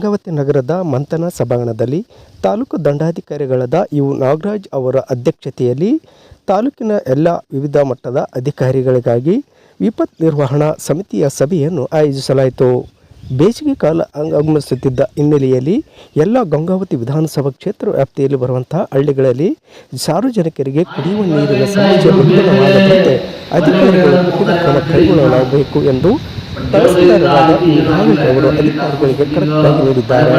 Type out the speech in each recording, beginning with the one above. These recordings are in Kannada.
ಗಂಗಾವತಿ ನಗರದ ಮಂಥನ ಸಭಾಂಗಣದಲ್ಲಿ ತಾಲೂಕು ದಂಡಾಧಿಕಾರಿಗಳಾದ ಇವು ನಾಗರಾಜ್ ಅವರ ಅಧ್ಯಕ್ಷತೆಯಲ್ಲಿ ತಾಲೂಕಿನ ಎಲ್ಲ ವಿವಿಧ ಮಟ್ಟದ ಅಧಿಕಾರಿಗಳಿಗಾಗಿ ವಿಪತ್ತು ನಿರ್ವಹಣಾ ಸಮಿತಿಯ ಸಭೆಯನ್ನು ಆಯೋಜಿಸಲಾಯಿತು. ಬೇಸಿಗೆ ಕಾಲ ಆಗಮಿಸುತ್ತಿದ್ದ ಹಿನ್ನೆಲೆಯಲ್ಲಿ ಎಲ್ಲ ಗಂಗಾವತಿ ವಿಧಾನಸಭಾ ಕ್ಷೇತ್ರ ವ್ಯಾಪ್ತಿಯಲ್ಲಿ ಬರುವಂತಹ ಹಳ್ಳಿಗಳಲ್ಲಿ ಸಾರ್ವಜನಿಕರಿಗೆ ಕುಡಿಯುವ ನೀರಿನ ಸಮಸ್ಯೆ ಉತ್ಪನ್ನವಾಗದಂತೆ ಅಧಿಕಾರಿಗಳು ಕ್ರಮ ಕೈಗೊಳ್ಳಲಾಗಬೇಕು ಎಂದು ತಹಸೀಲ್ದಾರರಾದ ನಾಗರಾಜ್ ಅವರು ಅಧಿಕಾರಿಗಳಿಗೆ ಕರೆಕ್ಟಾಗಿ ನೀಡಿದ್ದಾರೆ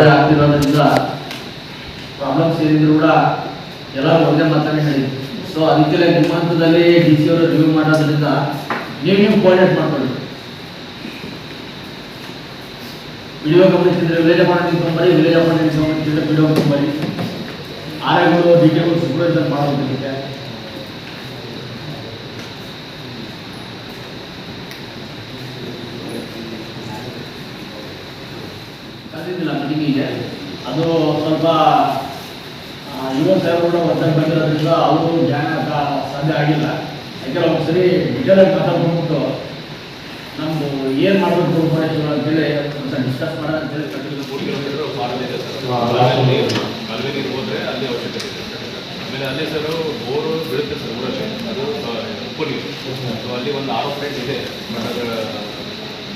ಎಲ್ಲರೂ ಒಂದೇ ಮಾತಾಡಿ ಹೇಳಿದ್ರು ಸೊ ಅದಕ್ಕೆಲ್ಲ ನಿಮ್ಮ ಹಂತದಲ್ಲಿ ಡಿ ಸಿ ಅವರು ರಿವ್ಯೂ ಮಾಡೋದ್ರಿಂದ ನೀವು ನೀವು ಕೋಆರ್ಡಿನೇಟ್ ಮಾಡ್ಕೊಳ್ಳಿ. ವಿಡಿಯೋ ಗಮನಿಸಿದ್ರೆ ವಿಲೇಜ್ ಅಪಾರ್ಟ್ಮೆಂಟ್ ತೊಗೊಂಬರಿ ವಿಲೇಜ್ ಅಪಾರ್ಟ್ಮೆಂಟ್ ಸಂಬಂಧಿಸಿದ್ರೆ ವಿಡಿಯೋ ತೊಗೊಂಬರಿ. ಆರ್ಐಗಳು ಡಿ ಟಿಗಳು ಸೂಪರ್ವೈಸರ್ ಮಾಡೋದಕ್ಕೆ. ಕರೆದಿದ್ದಿಲ್ಲ ಇದೆ. ಅದು ಸ್ವಲ್ಪ ಯುವ ಸಾಹೇಬರು ಕೂಡ ಒತ್ತಾಯ ಬಂದಿರೋದ್ರಿಂದ ಅವರು ಜ್ಞಾನ ಕ- ಸಾಧ್ಯ ಆಗಿಲ್ಲ. ಯಾಕೆಂದ್ರೆ ಒಂದು ಸರಿ ಮತ ಬಂದ್ಬಿಟ್ಟು ನಮ್ಮದು ಏನು ಮಾಡಬೇಕು ಉಪಯೋಗ ಅಂತೇಳಿ ಒಂದು ಡಿಸ್ಕಸ್ ಮಾಡೋಣ ಅಂತೇಳಿ ಹೋದ್ರೆ ಅಲ್ಲಿ ಅವಶ್ಯಕತೆ ಇದೆ ಆಮೇಲೆ ಅಲ್ಲಿ ಸರ್ ಬೋರು ಬೀಳುತ್ತೆ ಸರ್ ಊರಲ್ಲಿ ಅದು ಉಪ್ಪು ನೀರು ಸೊ ಅಲ್ಲಿ ಒಂದು ಆರು ಪ್ಲೇಟ್ ಇದೆ ಬಟ್ ಅದರ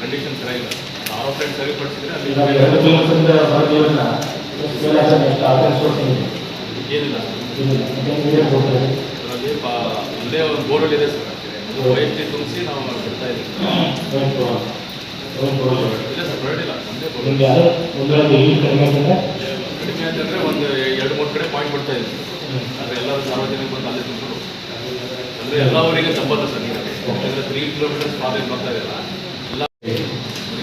ಕಂಡೀಷನ್ ಚೆನ್ನಾಗಿಲ್ಲ ಆರೋ ಪ್ಲೇಟ್ ಸರಿಪಡಿಸಿದ್ರೆ ಅಲ್ಲಿ ಏನಿಲ್ಲ. ಪಾ ಒಂದೇ ಒಂದು ಬೋರ್ಡಲ್ಲಿ ಇದೆ ಸರ್. ಅದು ವೈಯಕ್ತಿ ತುಂಬಿಸಿ ನಾವು ಬಿಡ್ತಾ ಇದ್ದೀವಿ. ಇಲ್ಲ ಸರ್ ಬರಲಿಲ್ಲ ಒಂದೇ ಬೋರ್ಡ್. ಕಡಿಮೆ ಅಂತಂದ್ರೆ ಒಂದು ಎರಡು ಮೂರು ಕಡೆ ಪಾಯಿಂಟ್ ಕೊಡ್ತಾ ಇದ್ದೀವಿ. ಆದರೆ ಎಲ್ಲರೂ ಸಾರ್ವಜನಿಕ ಬಂದು ಅಲ್ಲೇ ತುಂಬಿಕೊಂಡು ಅಂದರೆ ಎಲ್ಲ ಊರಿಗೆ ಸಂಬಂಧ ಸರ್ ಯಾಕಂದರೆ ತ್ರೀ ಕಿಲೋಮೀಟರ್ಸ್ ಪ್ರಾಬ್ಲಮ್ ಬರ್ತಾ ಇದೆಯಲ್ಲ ಎಲ್ಲ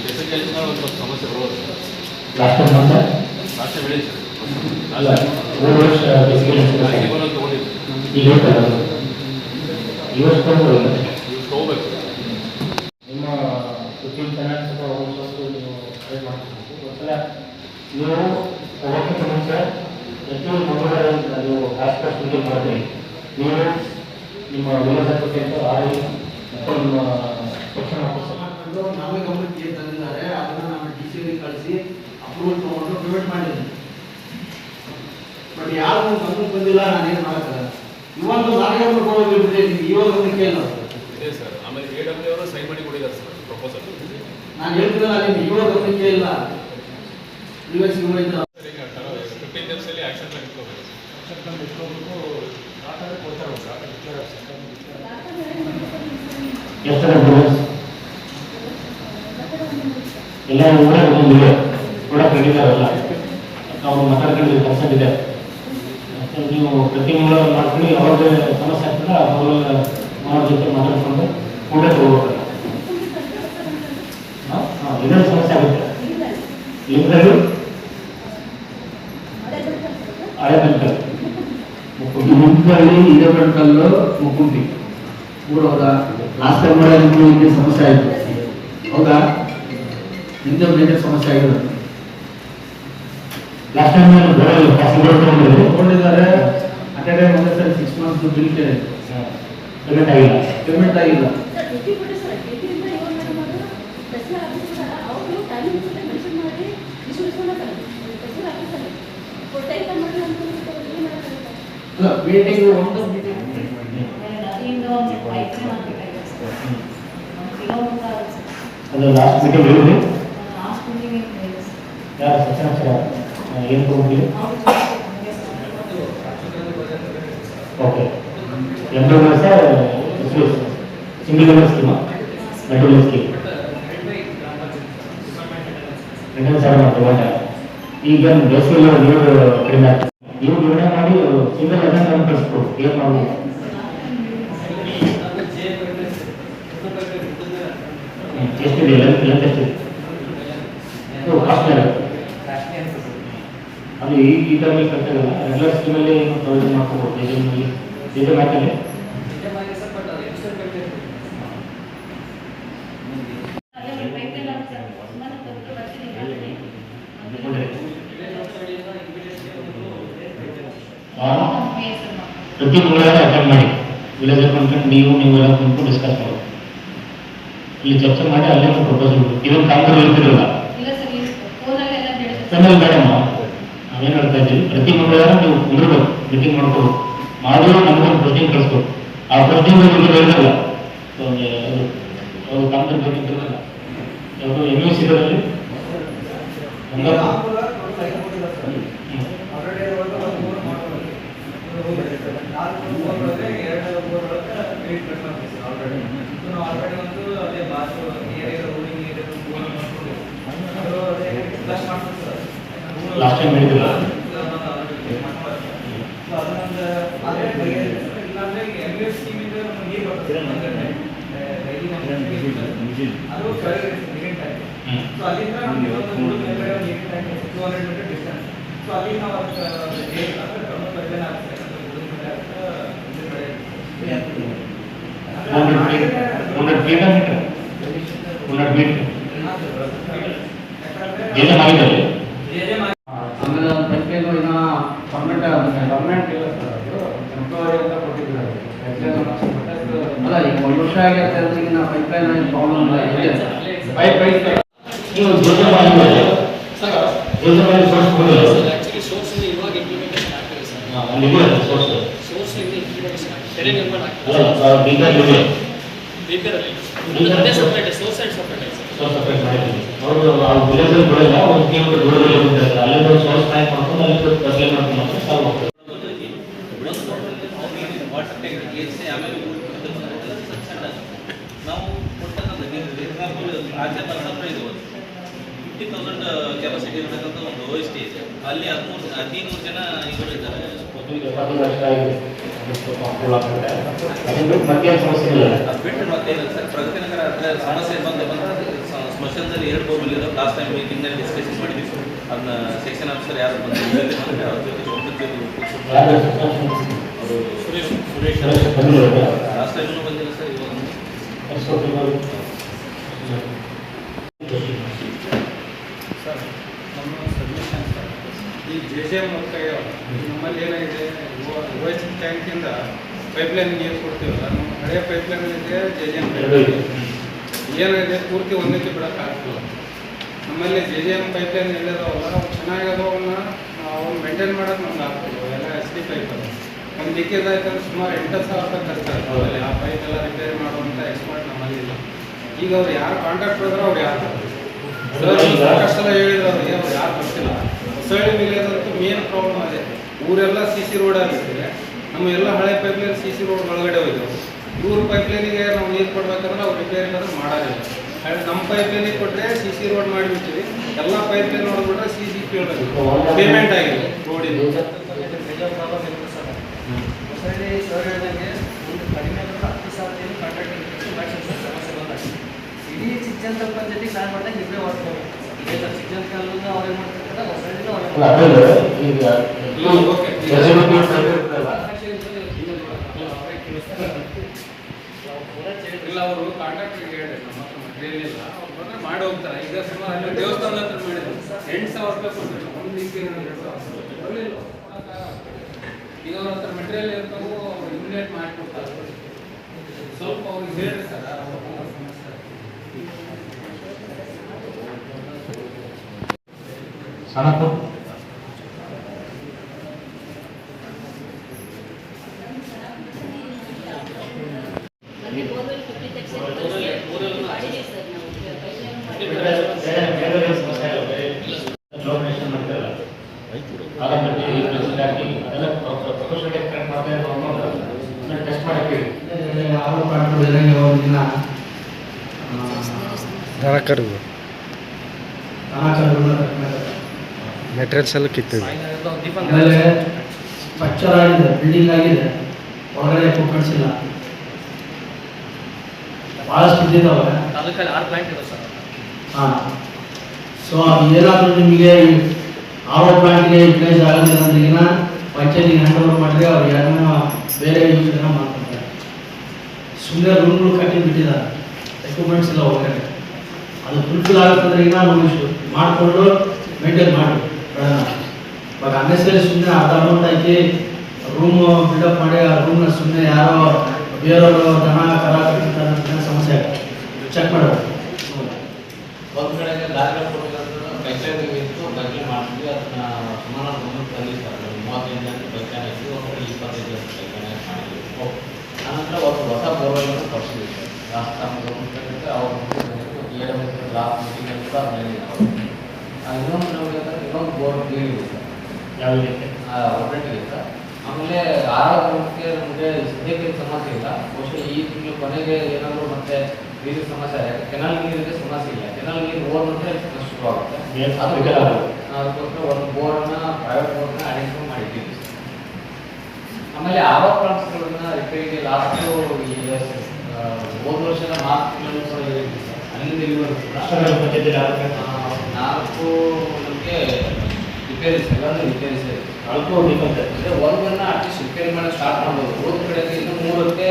ಕೆಸರು ಕೆಲಸ ಒಂದು ಸ್ವಲ್ಪ ಸಮಸ್ಯೆ ಬರ್ಬೋದು ರಾಷ್ಟ್ರ ಬೆಳೆ ಸರ್ ರಾಜ್ಯ ಬರೋದು ತೊಗೊಂಡಿದ್ವಿ ಇವ್ರು ತೊಗೋಬೇಕು ನಿಮ್ಮ ಸುದ್ದಿ ಅಥವಾ ಸ್ವಲ್ಪ ಒಂದೊಂದು ನೀವು ಟ್ರೈ ಮಾಡ್ಕೊಬೇಕು ಒಂದ್ಸಲ ನೀವು ಹೋಗೋಕ್ಕಿಂತ ಮುಂಚೆ ಪ್ರತಿಯೊಂದು ಮಂಗಳವಾರ ನೀವು ಹಾಸ್ಪಿಟಲ್ ಮೀಟಿಂಗ್ ಮಾಡಿದ್ರಿ ನೀವು ನಿಮ್ಮ ವಿಲೋಸಕ್ಕೆ ಅಂತ ಆರೋಗ್ಯ ಮತ್ತು ನಿಮ್ಮ ಶಿಕ್ಷಣ ನಮಗೆ ಗಮನಕ್ಕೆ ತಂದಿದ್ದಾರೆ. ಅದನ್ನ ನಾವು ಡಿ ಸಿ ಕಳಿಸಿ ಅಪ್ರೂವಲ್ ತೊಗೊಂಡು ಪೇಮೆಂಟ್ ಮಾಡಿದ್ದೀನಿ. ಬಟ್ ಯಾರು ಗಮನಕ್ಕೆ ಬಂದಿಲ್ಲ ನಾನೇನು ಮಾಡಕ್ಕಾಗಲ್ಲ. ಇವಾಗ ನಾನೇ ಗಮನಕ್ಕೆ ಹೋಗಿಬಿಟ್ಟಿದೆ ಇವಾಗ ಒಂದು ಇದೆ ಸರ್. ಆಮೇಲೆ ಎ ಡಬ್ಲ್ಯೂ ಅವರು ಸೈನ್ ಮಾಡಿ ಕೊಟ್ಟಿದ್ದಾರೆ ಸರ್ ಪ್ರಪೋಸಲ್ ನಾನು ಹೇಳ್ತಿದ್ದಲ್ಲ ನಿಮ್ಗೆ ಇವಾಗ ಪ್ರಿವಿಯಸ್ ಇವಾಗ ಸರ್ ಈಗ ಫಿಫ್ಟೀನ್ ಡೇಸಲ್ಲಿ ಆ್ಯಕ್ಷನ್ ಪ್ಲಾನ್ ಇಟ್ಕೋಬೇಕು. ಎಷ್ಟು ambulance? ಎಲ್ಲ ಊರಾಗ ಬಂದಿದೆ ಕೂಡ ಇದೆ ಮತ್ತೆ ನೀವು ಪ್ರತಿ ಮಂಗಳವಾರ ಮಾಡ್ಕೊಂಡು ಯಾವಾಗ ಸಮಸ್ಯೆ ಆಗ್ತದೆ ಅವಾಗ ಅವ್ರ ಜೊತೆ ಮಾತಾಡ್ಕೊಂಡು ಕೂಡ ತಗೋಬೇಕು ಹಾಂ ಇದೊಂದು ಸಮಸ್ಯೆ ಆಗುತ್ತೆ ಲಿಂಗರು ಹಳೆ ಬೆಂಕಲ್ ಮುಂಬಳಿ ಹಿರೇಬೆಳಕಲ್ಲು ಮುಕ್ಕುಂಟಿ ಮೂರು ಹೌದಾ ಲಾಸ್ಟ್ ಟೈಮ್ ನಿಮ್ಗೆ ಇಲ್ಲಿ ಸಮಸ್ಯೆ ಆಯಿತು ಹೌದಾ ನಿಮ್ದು ಮೇಜರ್ ಸಮಸ್ಯೆ ಆಗಿರೋದು ಲಾಸ್ಟ್ ಟೈಮ್ ನಾನು ಬರೋದು ಪ್ಯಾಸೆಂಜರ್ ತಗೊಂಡಿದ್ದೆ. ತಗೊಂಡಿದ್ದಾರೆ. ಅಟ್ ಎ ಟೈಮ್ ಒಂದೇ ಸರಿ ಸಿಕ್ಸ್ ಮಂತ್ಸ್ ಬಿಲ್ ಪೇಮೆಂಟ್ ಆಗಿಲ್ಲ. ಪೇಮೆಂಟ್ ಆಗಿಲ್ಲ. ಮೀಟಿಂಗ್ ಒಂದು ಮೀಟಿಂಗ್ ಅದು ಲಾಸ್ಟ್ ಮೀಟಿಂಗ್ ಹೇಳಿದ್ರಿ ಯಾರು ಸತ್ಯನಾರಾಯಣ ಸರ್ ಏನು ತಗೊಂಡಿರಿ ಓಕೆ ಎಂಟು ವರ್ಷ single schema. Metal level scheme. Return sir ತಗೊಂಡ ಈಗ ಬೇಸಿಗೆಲ್ಲ ನೀರು ಕಡಿಮೆ ಆಗ್ತದೆ ನೀವು ನಿರ್ಣಯ ಮಾಡಿ ಸಿಂಗಲ್ ಲೆವೆಲ್ ನಾನು ಕಳಿಸ್ಕೊಡು. ಏನು ಮಾಡ್ಬೋದು. ಎಷ್ಟಿದೆ ಲೆಂತ್ ಎಷ್ಟಿದೆ ಕಾಸ್ಟ್ ಕಾಸ್ಟ್ ಅದು ಈ ಈ ಟೈಮಲ್ಲಿ ಕಟ್ಟಾಗಲ್ಲ ರೆಗ್ಯುಲರ್ ಸ್ಕೀಮಲ್ಲಿ ಪ್ರೊವಿಷನ್ ಮಾಡ್ಕೋಬೋದು. ಜೆಜೆಮ್ನಲ್ಲಿ ಜೆಜೆ ಮ್ಯಾಟಲ್ಲಿ ಪ್ರತಿ ಮಂಗಳವಾರ ಅಟೆಂಡ್ ಮಾಡಿ. ವಿಲೇಜ್ ಅಕೌಂಟೆಂಟ್ ನೀವು ನೀವೆಲ್ಲ ಕುಂತು ಡಿಸ್ಕಸ್ ಮಾಡಿ ಇಲ್ಲಿ ಚರ್ಚೆ ಮಾಡಿ ಅಲ್ಲೇ ಪ್ರಪೋಸಲ್ ಇದೊಂದು ಕಾಂಗ್ರೆಸ್ ಇರ್ತಿರಲ್ಲ ಇಲ್ಲ ನಾವೇನು ಹೇಳ್ತಾ ಇದ್ದೀವಿ ಪ್ರತಿ ಮಂಗಳವಾರ ನೀವು ಕುಂದಿರ್ಬೇಕು ಮೀಟಿಂಗ್ ಮಾಡ್ಕೋಬೇಕು. ಮಾಡಿದ್ರೆ ನಮಗೊಂದು ಪ್ರಶ್ನೆ ಕಳಿಸ್ಬೇಕು. ಆ ಪ್ರಶ್ನೆ ಹೇಳಿರಲ್ಲ ಅವರು ಕಾಂಗ್ರೆಸ್ ಯಾವುದು ಎಂ ಎಸ್ ಇದರಲ್ಲಿ ಲಾಸ್ಟ್ ಟೈಮ್ ಹೇಳಿದಿಲ್ಲ ಹ್ಮ್. ಸೊ ಅಲ್ಲಿಂದ ನಮ್ಗೆ ಒಂದು ಮೂರು ಮೇಲ್ಗಡೆ ಒಂದು eight time two hundred metre distance so ಅಲ್ಲಿ ನಾವು ಅದಕ್ಕೆ ಏಟ್ ಅಂದ್ರೆ ಗಮನ ಪರಿಚಯ ಟೈಮ್ ಹೇಳಿದಿಲ್ಲ ಕಿಲೋಮೀಟರ್ ಹಂಡ್ರೆಡ್ ಮೀಟರ್ ಏನು ಮಾಡಿದ್ದಾರೆ ಆಮೇಲೆ ಒಂದು ಪೈಪ್ಲೈನು ಇನ್ನ ಪರ್ಮನೆಂಟ್ ಪರ್ಮನೆಂಟ್ ಇಲ್ಲ ಸರ್ ಅದು ಟೆಂಪ್ರವರಿ ಅಂತ ಕೊಟ್ಟಿದ್ದಾರೆ ಅಲ್ಲ ಈಗ ಒಂದು ವರ್ಷ ಆಗೈತೆ ಅಂದ್ರೆ ಈಗ ನಾ ಪೈಪ್ಲೈನ್ ಪ್ರಾಬ್ಲಮ್ ಇಲ್ಲ ಪೈಪ್ ಪೈಪ್ ನೀವು ಯೋಜನೆ ಮಾಡಿ ಸೋರ್ಸ್ ಕೊಡಿಲ್ಲ ಆಕ್ಚುಲಿ ಸೋರ್ಸ್ ಇವಾಗ ಇಂಪ್ಲಿಮೆಂಟೇಷನ್ ಆಗ್ತದೆ ಸರ್ ಅಲ್ಲಿ ಇದೆ ಸೋರ್ಸ್ ಸೋರ್ಸ್ ಇಂಪ್ಲಿಮೆಂಟೇಷನ್ ಆಗ್ತದೆ. ನಿರ್ಮಾಣ ಅಲ್ಲ ಸರ್ ಬೀದರ್ ಇದೆ. ಅದೇ ಸಪ್ರೇಟ್ ಸೋರ್ಸ್ ಅಂಡ್ ಸಪ್ರೇಟ್ ಆಯ್ತು ಸರ್ ಸೋರ್ಸ್ ಸಪ್ರೇಟ್ ಮಾಡಿದ್ದೀವಿ. ಅವರು ಆ ಒಂದು ಕಿಲೋಮೀಟರ್ ದೂರದಲ್ಲಿ ಅಲ್ಲಿಂದ ಸೋರ್ಸ್ ಟ್ಯಾಂಕ್ ಮಾಡ್ಕೊಂಡು ಅಲ್ಲಿ ಬಸ್ಲೆ ಮಾಡ್ಕೊಂಡು ಮಾತ್ರ ಸಾಲ್ವ್ ಆಗ್ತದೆ ವಾಟರ್ ಟ್ಯಾಂಕ್ ಏರಿಸಿ ಆಮೇಲೆ ನಾವು ಕೊಟ್ಟಂತ ಆಚೆ ಬರ್ತಂದ್ರೆ ಇದು ಫಿಫ್ಟಿ ತೌಸಂಡ್ ಕೆಪಾಸಿಟಿ ಇರತಕ್ಕಂಥ ಒಂದು ಓ ಎಸ್ ಟಿ ಇದೆ. ಅಲ್ಲಿ ಹದಿಮೂರು ಹದಿನೂರು ಜನ ಇದ್ದಾರೆ ಬಿಟ್ಟು ಮತ್ತೇನಿಲ್ಲ ಸರ್. ಪ್ರಗತಿ ನಗರ ಹತ್ರ ಸಮಸ್ಯೆ ಬಂದ ಸ್ಮಶಾನದಲ್ಲಿ ಎರಡು ಬೋರ್ವೆಲ್ ಇದಾವೆ ಲಾಸ್ಟ್ ಟೈಮ್ ಮೀಟಿಂಗ್ನಲ್ಲಿ ಡಿಸ್ಕಷನ್ ಮಾಡಿದ್ವಿ. ಅದನ್ನ ಸೆಕ್ಷನ್ ಆಫೀಸರ್ ಯಾರು ಬಂದಿದ್ದಾರೆ ಬಂದರೆ ಅವ್ರ ಜೊತೆ ಅವರು. ಸುರೇಶ್ ಸುರೇಶ್ ಲಾಸ್ಟ್ ಟೈಮೂ ಬಂದಿಲ್ಲ ಸರ್ ಇವಾಗ ಸರ್ ನಮ್ಮ ಸಬ್ಮಿಷನ್ ಸರ್ ಜೆ ಮೂಲಕ ನಮ್ಮಲ್ಲಿ ಏನಾಗಿದೆ ಓಎಸ್ ಟ್ಯಾಂಕಿಂದ ಪೈಪ್ಲೈನ್ ನೀರು ಕೊಡ್ತೀವಲ್ಲ, ನಮ್ಮ ಹಳೆಯ ಪೈಪ್ಲೈನ್ ಇದೆ ಜೆ ಜೆ ಎಂ ಏನಾಗಿದೆ, ಪೂರ್ತಿ ಒಂದಕ್ಕೆ ಬಿಡೋಕ್ಕಾಗ್ತಿಲ್ಲ ನಮ್ಮಲ್ಲಿ ಜೆ ಜೆ ಎಂ ಪೈಪ್ಲೈನ್ ಎಲ್ಲಿದಾವಲ್ಲ, ಅವು ಅವ್ನು ಮೇಂಟೈನ್ ಮಾಡೋದು ನಮ್ಗೆ ಆಗ್ತಿಲ್ಲ ಎಲ್ಲ ಎಸ್ ಡಿ ಪೈಪ್ ಅದು ಒಂದು ಲೀಕೇಜ್ ಆಯ್ತು ಅಂದ್ರೆ ಸುಮಾರು ಎಂಟು ಸಾವಿರ ರೂಪಾಯಿ ಖರ್ಚು ಆಗ್ತದೆ ಆ ಪೈಪ್ ಎಲ್ಲ ರಿಪೇರಿ ಮಾಡುವಂಥ ಎಕ್ಸ್ಪರ್ಟ್ ನಮ್ಮಲ್ಲಿ ಇಲ್ಲ. ಈಗ ಅವ್ರು ಯಾರು ಕಾಂಟ್ರಾಕ್ಟ್ ಹೋದ್ರೆ ಅವ್ರು ಯಾರು? ಸಾಕಷ್ಟು ಹೇಳಿದ್ರು ಅವ್ರಿಗೆ ಅವ್ರು ಯಾರು ಗೊತ್ತಿಲ್ಲ. ವಿಲೇಜ್ ಅಂತೂ ಮೇನ್ ಪ್ರಾಬ್ಲಮ್ ಅದೇ. ಊರೆಲ್ಲ ಸಿ ಸಿ ರೋಡ್ ಆಗಿದ್ದರೆ ನಮ್ಮ ಎಲ್ಲ ಹಳೆ ಪೈಪ್ಲೈನ್ ಸಿ ಸಿ ರೋಡ್ ಒಳಗಡೆ ಹೋಯ್ತು ಇವ್ರ ಪೈಪ್ಲೈನಿಗೆ ನಾವು ನೀರು ಕೊಡ್ಬೇಕಂದ್ರೆ ಅವ್ರು ರಿಪೇರಿ ಅಂದ್ರೆ ಮಾಡೋದಿಲ್ಲ ಆ್ಯಂಡ್ ನಮ್ಮ ಪೈಪ್ಲೈನಿಗೆ ಕೊಟ್ಟರೆ ಸಿ ಸಿ ರೋಡ್ ಮಾಡಿಬಿಡ್ತೀವಿ ಎಲ್ಲ ಪೈಪ್ಲೈನ್ ನೋಡಿಬಿಟ್ರೆ ಸಿ ಸಿ ಪೇಮೆಂಟ್ ಆಗಿದೆ ರೋಡಿಂದು ಇಡೀ ಏನು ಚಿಕ್ಕಂತ ಪಂಚಾಯತಿ ಪ್ಲಾನ್ ಮಾಡಿದಾಗ ಇಬ್ಬರೇ ಮಾಡ್ತಾರೆ ಇದೇ ಸರ್ ಚಿಕ್ಕಂತ ಕಾಲದಿಂದ ಅವ್ರೇನು ಮಾಡ್ತಾರೆ? ಅಲ್ಲ ಅವ್ರೇ ಇಲ್ಲ ಕಾಂಟ್ರಾಕ್ಟ್ರಿಗೆ ಹೇಳಿದ್ರು ನಮ್ಮ ಹತ್ರ ಮಟೀರಿಯಲ್ ಇಲ್ಲ ಅವ್ರು ಬಂದ್ರೆ ಮಾಡಿ ಹೋಗ್ತಾರೆ ಈಗ ಸುಮಾರು ಅಲ್ಲಿ ದೇವಸ್ಥಾನದ ಹತ್ರ ಮಾಡಿದ್ರು ಎಂಟು ಸಾವಿರ ರೂಪಾಯಿ ಕೊಡ್ತಾರೆ ಒಂದು ಲೀಕ್ ಎರಡು ಸಾವಿರ ಕೊಡ್ಲಿಲ್ಲ. ಈಗ ಅವ್ರ ಹತ್ರ ಮೆಟೀರಿಯಲ್ ಇರ್ತಾವು ಅವ್ರು ಇಮಿಡಿಯೇಟ್ ಮಾಡಿಕೊಡ್ತಾರೆ ಸ್ವಲ್ಪ ಅವ್ರಿಗೆ ಹೇಳಿ ಸರ್ ಅವ್ರ ಸಮಸ್ಯೆ ಸಣ್ಣಪ್ಪ ಮತ್ತೆ ಬೋರ್ವೆಲ್ ಮೆಟೀರಿಯಲ್ಸ್ ಎಲ್ಲ ಕಿತ್ತಿದೆ. ಆಮೇಲೆ ಸ್ಟ್ರಕ್ಚರ್ ಆಗಿದೆ ಬಿಲ್ಡಿಂಗ್ ಆಗಿದೆ. ಒಳಗಡೆ ಕಳಿಸಿಲ್ಲ ಭಾಳಷ್ಟು ತಾಲೂಕಲ್ಲಿ ಆರು ಪ್ಲಾಂಟ್ ಇದೆ ಸರ್. ಹಾಂ. ಸೊ ಅದು ಏನಾದರೂ ನಿಮಗೆ ಆರೋ ಪ್ಲಾಂಟ್ಗೆ ಯುಟಿಲೈಸ್ ಆಗೋದಿಲ್ಲ ಅಂದ್ರೆ ಈಗ ಪಂಚಾಯತಿಗೆ ಹ್ಯಾಂಡ್ ಓವರ್ ಮಾಡಿದ್ರೆ ಅವ್ರು ಯಾರನ್ನ ಬೇರೆ ಯೂಸ್ನ ಮಾಡ್ತಾರೆ ಸುಮ್ಮನೆ ರೂಮ್ಗಳು ಕಟ್ಟಿ ಬಿಟ್ಟಿದ್ದಾರೆ. ಎಕ್ವಿಪ್ಮೆಂಟ್ಸ್ ಎಲ್ಲ ಅದು ಫುಲ್ಫಿಲ್ ಆಗುತ್ತಂದ್ರೆ ಈಗ ನಾವು ಮಾಡಿಕೊಂಡು ಮೇಂಟೈನ್ ಮಾಡಿ ಇವಾಗ ಅನ್ನೆಸರಿ ಸುಮ್ಮನೆ ಅರ್ಧ ಅಮೌಂಟ್ ಹಾಕಿ ರೂಮ್ ಬಿಲ್ಡಪ್ ಮಾಡಿ ಆ ರೂಮ್ನ ಸುಮ್ಮನೆ ಯಾರೋ ಬೇರೆಯವರು ದನ, ಕರ ಸಮಸ್ಯೆ ಚೆಕ್ ಮಾಡಬೇಕು ಒಂದು ಕಡೆಗೆ ದಾರಿಗಳು ಕೊಡೋದಂದ್ರೆ ಪೈಪ್ಲೈನ್ ಇತ್ತು ಪೈಪ್ಲೈನ್ ಮಾಡಿದ್ವಿ ಅದನ್ನ ಸುಮಾರು ಒಂದು ಇತ್ತು ಆನಂತರ ಒಂದು ಹೊಸ ಲಾಸ್ಟ್ ಇನ್ನೊಂದು ನೋಡಿದ್ರೆ ಇನ್ನೊಂದು ಬೋರ್ಡ್ ಕ್ಲೀನ್ ಇರುತ್ತೆ. ಯಾವುದಕ್ಕೆ ಸರ್ ಆಮೇಲೆ ಆರೋಗ್ಯಕ್ಕೆ ನಮಗೆ ಸದ್ಯಕ್ಕೆ ಸಮಸ್ಯೆ ಇಲ್ಲ. ಬಹುಶಃ ಈ ತಿಂಗಳು ಕೊನೆಗೆ ಏನಾದರೂ ಮತ್ತೆ ನೀರಿನ ಸಮಸ್ಯೆ ಆಗುತ್ತೆ ಕೆನಾಲ್ ನೀರಿಗೆ ಸಮಸ್ಯೆ ಇಲ್ಲ. ಕೆನಾಲ್ ನೀರು ಬೋರ್ ಮತ್ತೆ ಶುರು ಆಗುತ್ತೆ. ಅದಕ್ಕೋಸ್ಕರ ಒಂದು ಬೋರ್ಡನ್ನ ಪ್ರೈವೇಟ್ ಬೋರ್ನ ಅರೇಂಜ್ಮೆಂಟ್ ಮಾಡಿದ್ದೀವಿ. ಆಮೇಲೆ ಆವಾಗ ಪ್ಲಾಂಟ್ಸ್ಗಳನ್ನ ರಿಪೇರಿಗೆ ಲಾಸ್ಟ್ ಹೋದ ವರ್ಷದ ಮಾರ್ಚ್ ತಿಂಗಳು ಕೂಡ ಅಲ್ಲಿಂದ ಇಲ್ಲಿವರೆಗೂ ನಾಲ್ಕು ನಮಗೆ ರಿಪೇರಿಸ್ ಎಲ್ಲಾನು ರಿಪೇರಿಸ್ ನಾಲ್ಕು ಡಿಫೆನ್ಸ್ ಅಂದರೆ ಒಂದನ್ನ ಅಟ್ಲೀಸ್ಟ್ ರಿಪೇರಿ ಮಾಡಿ ಸ್ಟಾರ್ಟ್ ಮಾಡ್ಬೋದು. ಉಳಿದ ಕಡೆ ಇನ್ನು ಮೂರಕ್ಕೆ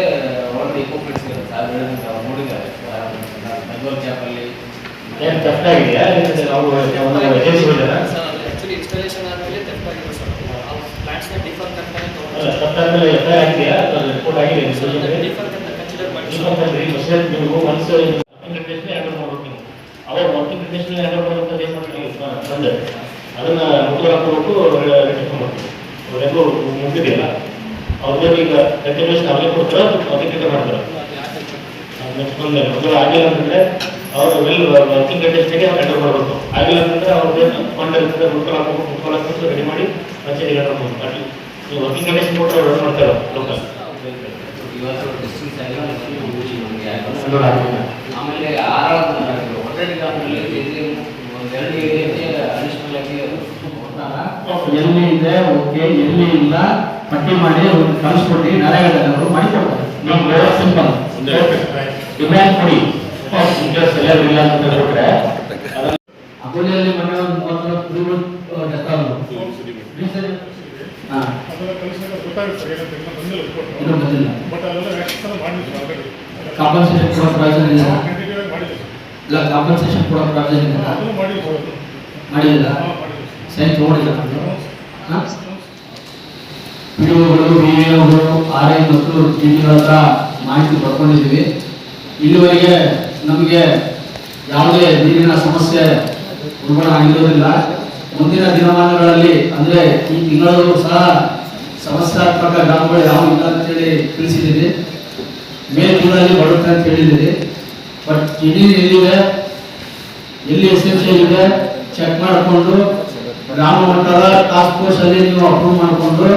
ಒಳಗೆ ಇಕ್ವಿಪ್ಮೆಂಟ್ಸ್ ಇರುತ್ತೆ. ಅದು ಹೇಳಿದ್ರೆ ಅವ್ರು ನೋಡಿದ್ದಾರೆ. ಬೆಂಗಳೂರು ಕ್ಯಾಪಲ್ಲಿ ನಾವು ಒಂದು ಆ್ಯಕ್ಚುಲಿ ಇನ್ಸ್ಟಾಲೇಷನ್ ಆದಮೇಲೆ ತೆಪ್ಪ ಆಗಿದೆ ಸರ್. ಅವ್ರು ಪ್ಲಾಂಟ್ಸ್ನ ಡಿಫರ್ ಕಂತಾನೆ ಕಂತ ಕನ್ಸಿಡರ್ ಮಾಡಿ ನೀವು. ನೀವು ವರ್ಕಿಂಗ್ ಕಂಡೀಷನ್ ಹ್ಯಾಂಡಲ್ ಮಾಡ್ಬೇಕು ಅದನ್ನು ಮುಗಿದು ಹಾಕೋಬೇಕು ರೆಟಿಫೈ ಮಾಡ್ತೀವಿ ಅವರೆಲ್ಲೂ ಅವ್ರಿಗೆ ಈಗ ಕಂಟಿನ್ಯೂಸ್ ಅವರೇ ಕೊಡ್ತಾರೆ ಅದಕ್ಕೆ ಮಾಡ್ತಾರೆ? ನೆಕ್ಸ್ಟ್ ಬಂದೆ. ಮೊದಲು ಆಗಿಲ್ಲ ಅಂತಂದರೆ ಅವರು ವೆಲ್ ವರ್ಕಿಂಗ್ ಕಂಡೀಷನ್ಗೆ ಮಾಡಬೇಕು. ಆಗಿಲ್ಲ ಅಂತಂದರೆ ಅವ್ರಿಗೆ ಫಂಡ್ ಇರ್ತದೆ ಮುಟ್ಕೊಳ ಮುಟ್ಕೊಳ ರೆಡಿ ಮಾಡಿ ಪಂಚಾಯತಿಗೆ ಹ್ಯಾಂಡಲ್ ಮಾಡ್ಬೇಕು. ನೀವು ವರ್ಕಿಂಗ್ ಕಂಡೀಷನ್ ಕೊಟ್ಟರೆ ರನ್ ಮಾಡ್ತಾರೆ ಲೋಕಲ್. ಆಮೇಲೆ ಆರಾಧ ಹೊರಗಡೆ ಗ್ರಾಮದಲ್ಲಿ ಒಂದು ಎರಡು ಏರಿಯಾಗೆ ಅಡಿಷನಲ್ ಆಗಿ ಕೊಡ್ತಾರ ಎಲ್ಲಿ ಇದೆ ಓಕೆ ಎಲ್ಲಿ ಇಲ್ಲ ಪಟ್ಟಿ ಮಾಡಿ ಅವ್ರಿಗೆ ಕಳಿಸ್ಕೊಟ್ಟು ನರೇಗಾದವರು ಮಾಡಿಕೊಡ್ತಾರೆ. ನಮ್ಗೆ ಸಿಂಪಲ್ ಡಿಮ್ಯಾಂಡ್ ಕೊಡಿ. ಇಲ್ಲ ಅಂತ ಅದನ್ನ ಅಕೋಲಿಯಲ್ಲಿ ಮೊನ್ನೆ ಒಂದು ಮೂವತ್ತು ಕುರಿಗಳು ಇದು ಬಂದಿಲ್ಲ ಕಾಂಪನ್ಸೇಷನ್ ಕೊಡೋ ಪ್ರಯೋಜನ ಇಲ್ಲ. ಇಲ್ಲ ಕಾಂಪನ್ಸೇಷನ್ ಕೊಡೋ ಪ್ರಯೋಜನ ಇಲ್ಲ. ಮಾಡಿಲ್ಲ. ಸರಿ ತಗೊಂಡಿಲ್ಲ ಹಾಂ? ಪಿಡಿಒಗಳು ಬಿ ಆರ್ ಐ ಮತ್ತು ಡಿ ಹತ್ರ ಮಾಹಿತಿ ಪಡ್ಕೊಂಡಿದ್ದೀವಿ. ಇಲ್ಲಿವರೆಗೆ ನಮಗೆ ಯಾವುದೇ ನೀರಿನ ಸಮಸ್ಯೆ ಉಲ್ಬಣ ಆಗಿರೋದಿಲ್ಲ. ಮುಂದಿನ ದಿನಮಾನಗಳಲ್ಲಿ, ಅಂದರೆ ಈ ತಿಂಗಳಲ್ಲೂ ಸಹ ಸಮಸ್ಯಾತ್ಮಕ ಗ್ರಾಮಗಳು ಯಾವ ಇಲ್ಲ ಅಂತೇಳಿ ತಿಳಿಸಿದ್ದೀವಿ. ಮೇ ತಿಂಗಳಲ್ಲಿ ಬರುತ್ತೆ ಅಂತ ಹೇಳಿದ್ದೀವಿ. ಬಟ್ ಇಡೀ ಎಲ್ಲಿದೆ ಎಲ್ಲಿ ಎಸೆನ್ಷಿಯಲ್ ಇದೆ ಚೆಕ್ ಮಾಡಿಕೊಂಡು ಗ್ರಾಮ ಮಟ್ಟದ ಟಾಸ್ಕ್ ಫೋರ್ಸ್ ಅಲ್ಲಿ ನೀವು ಅಪ್ರೂವ್ ಮಾಡಿಕೊಂಡು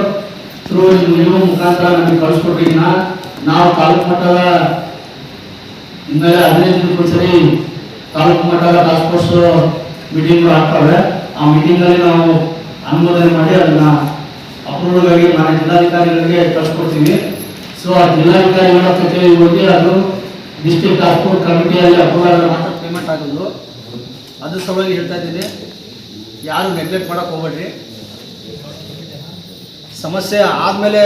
ಥ್ರೂ ನಿಮ್ಮ ಮುಖಾಂತರ ನಮಗೆ ಕಳಿಸ್ಕೊಟ್ಟಿದ್ದೀನ ನಾವು ತಾಲೂಕು ಮಟ್ಟದ ಇನ್ಮೇಲೆ ಹದಿನೈದು ದಿನಕ್ಕೊಂದ್ಸರಿ ತಾಲೂಕು ಮಟ್ಟದ ಟಾಸ್ಕ್ ಫೋರ್ಸ್ ಮೀಟಿಂಗ್ ಆಗ್ತವೆ. ಆ ಮೀಟಿಂಗ್ ಅಲ್ಲಿ ನಾವು ಅನುಮೋದನೆ ಮಾಡಿ ಅದನ್ನ ಅಪ್ರೂವಲ್ ಆಗಿ ನಾನು ಜಿಲ್ಲಾಧಿಕಾರಿಗಳಿಗೆ ಕಳಿಸ್ಕೊಡ್ತೀವಿ. ಸೊ ಆ ಜಿಲ್ಲಾಧಿಕಾರಿಗಳ ಕಚೇರಿಗೆ ಹೋಗಿ ಅದು ಡಿಸ್ಟ್ರಿಕ್ಟ್ ಟಾಸ್ಕ್ ಫೋರ್ಸ್ ಕಮಿಟಿಯಲ್ಲಿ ಅಪ್ರೂವಲ್ ಮಾತ್ರ ಪೇಮೆಂಟ್ ಆಗೋದು. ಅದು ಸಲುವಾಗಿ ಹೇಳ್ತಾ ಇದ್ದೀನಿ. ಯಾರು ನೆಗ್ಲೆಕ್ಟ್ ಮಾಡಕ್ ಹೋಗ್ಬೇಡ್ರಿ. ಸಮಸ್ಯೆ ಆದಮೇಲೆ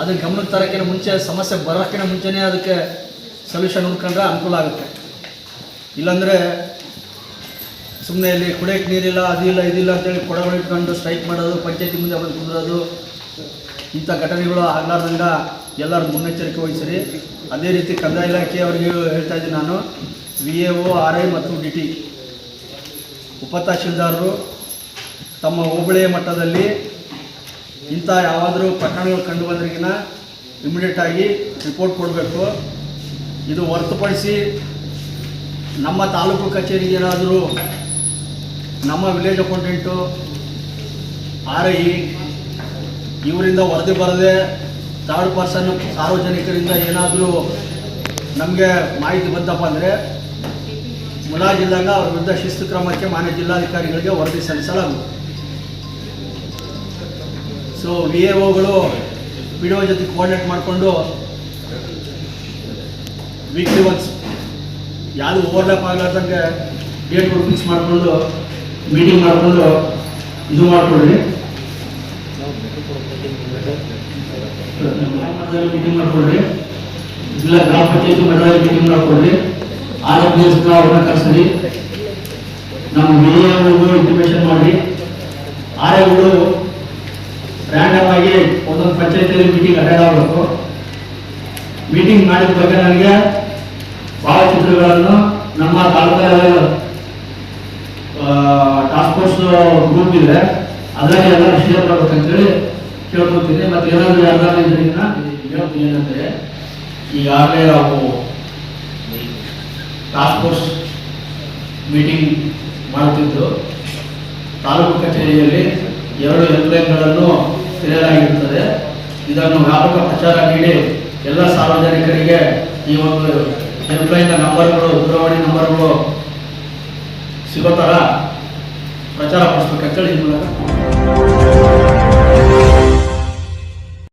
ಅದನ್ನ ಗಮನಕ್ಕೆ ತರೋಕ್ಕಿಂತ ಮುಂಚೆ, ಸಮಸ್ಯೆ ಬರೋಕ್ಕಿಂತ ಮುಂಚೆನೇ ಅದಕ್ಕೆ ಸೊಲ್ಯೂಷನ್ ಹುಡ್ಕೊಂಡ್ರೆ ಅನುಕೂಲ ಆಗುತ್ತೆ. ಇಲ್ಲಾಂದರೆ ಸುಮ್ಮನೆ ಇಲ್ಲಿ ಕುಡಿಯೋಕ್ಕೆ ನೀರಿಲ್ಲ ಅದಿಲ್ಲ ಇದಿಲ್ಲ ಅಂತೇಳಿ ಕೊಡಗಳು ಇಟ್ಕೊಂಡು ಸ್ಟ್ರೈಕ್ ಮಾಡೋದು, ಪಂಚಾಯತಿ ಮುಂದೆ ಬಂದು ಕುಂದ್ರೋದು, ಇಂಥ ಘಟನೆಗಳು ಆಗ್ಲಾರ್ದಂಗ ಎಲ್ಲರೂ ಮುನ್ನೆಚ್ಚರಿಕೆ ವಹಿಸಿರಿ. ಅದೇ ರೀತಿ ಕಂದಾಯ ಇಲಾಖೆಯವರಿಗೆ ಹೇಳ್ತಾ ಇದ್ದೀನಿ ನಾನು V A O R I ಮತ್ತು ಡಿ ಟಿ ಉಪ ತಹಶೀಲ್ದಾರರು ತಮ್ಮ ಹೋಬಳಿಯ ಮಟ್ಟದಲ್ಲಿ ಇಂಥ ಯಾವಾದರೂ ಪ್ರಕರಣಗಳು ಕಂಡು ಬಂದ್ರಿಗಿನ ಇಮಿಡಿಯೇಟ್ ಆಗಿ ರಿಪೋರ್ಟ್ ಕೊಡಬೇಕು. ಇದು ಹೊರತುಪಡಿಸಿ ನಮ್ಮ ತಾಲೂಕು ಕಚೇರಿಗೆ ಏನಾದರೂ ನಮ್ಮ ವಿಲೇಜ್ ಅಕೌಂಟೆಂಟು ಆರ್ ಐ ಇವರಿಂದ ವರದಿ ಬರದೆ ಥರ್ಡ್ ಪರ್ಸನ್ ಸಾರ್ವಜನಿಕರಿಂದ ಏನಾದರೂ ನಮಗೆ ಮಾಹಿತಿ ಬಂತಪ್ಪ ಅಂದರೆ ಮುಲಾಜಿಲ್ದಾಗ ಅವ್ರ ವಿರುದ್ಧ ಶಿಸ್ತು ಕ್ರಮಕ್ಕೆ ಮಾನ್ಯ ಜಿಲ್ಲಾಧಿಕಾರಿಗಳಿಗೆ ವರದಿ ಸಲ್ಲಿಸಲಾಗುವುದು. ಸೊ ವಿ ಎ ಒಗಳು ಪಿ ಡಿ ಒ ಜೊತೆ ಕೋಆರ್ಡಿನೇಟ್ ಮಾಡಿಕೊಂಡು ವೀಕ್ಲಿ ಒನ್ಸ್ ಯಾರು ಓವರ್ಲ್ಯಾಪ್ ಆಗಲಾರ್ದಂಗೆ ಡೇಟ್ಗಳು ಫಿಕ್ಸ್ ಮಾಡಿಕೊಂಡು ಮೀಟಿಂಗ್ ಮಾಡಿಕೊಂಡು ಇದು ಮಾಡಿಕೊಡ್ರಿ ಮೀಟಿಂಗ್ ಮಾಡಿಕೊಳ್ಳಿ. ಇಲ್ಲ ಗ್ರಾಮ ಪಂಚಾಯತಿ ಮಟ್ಟದಲ್ಲಿ ಮೀಟಿಂಗ್ ಮಾಡಿಕೊಳ್ಳಿ. ಆರ್ ಎಫ್ ಎಸ್ ಅವ್ರನ್ನ ಕರೆಸಲಿ ನಮ್ಮ ವಿಡಿಯೋಗಳು ಇಂಟಿಮೇಷನ್ ಮಾಡಿ ಆರ್ ಎಗಳು ರ್ಯಾಂಡಮ್ ಆಗಿ ಒಂದೊಂದು ಪಂಚಾಯತಿಯಲ್ಲಿ ಮೀಟಿಂಗ್ ಅಟೆಂಡ್ ಆಗಬೇಕು. ಮೀಟಿಂಗ್ ಮಾಡಿದ ಬಗ್ಗೆ ನನಗೆ ಭಾವಚಿತ್ರಗಳನ್ನು ನಮ್ಮ ತಾಲೂಕಾ ಟಾಸ್ಕ್ ಫೋರ್ಸ್ ಗ್ರೂಪ್ ಇದೆ. ಅದರಲ್ಲಿ ಎಲ್ಲ ಶೇರ್ ಮಾಡ್ಬೇಕಂತೇಳಿ ಕೇಳ್ಕೊತೀನಿ ಮತ್ತೆ ಏನಾದರೂ ಯಾರು ಇದ್ರಿಂದ ಹೇಳ್ತೀನಿ ಏನಂದ್ರೆ, ಈಗಾಗಲೇ ನಾವು ಟಾಸ್ಕ್ ಫೋರ್ಸ್ ಮೀಟಿಂಗ್ ಮಾಡುತ್ತಿದ್ದು. ತಾಲೂಕು ಕಚೇರಿಯಲ್ಲಿ ಎರಡು ಹೆಲ್ಪ್ಲೈನ್ಗಳನ್ನು ತೆರೆಯಲಾಗಿರುತ್ತದೆ ಇದನ್ನು ವ್ಯಾಪಕ ಪ್ರಚಾರ ನೀಡಿ ಎಲ್ಲ ಸಾರ್ವಜನಿಕರಿಗೆ ಈ ಒಂದು ಹೆಲ್ಪ್ಲೈನ್ ನಂಬರ್ಗಳು ದೂರವಾಣಿ ನಂಬರ್ಗಳು ಸಿಗೋ ಥರ ಪ್ರಚಾರ ಪಡಿಸ್ಬೇಕಂತೇಳಿ ಈ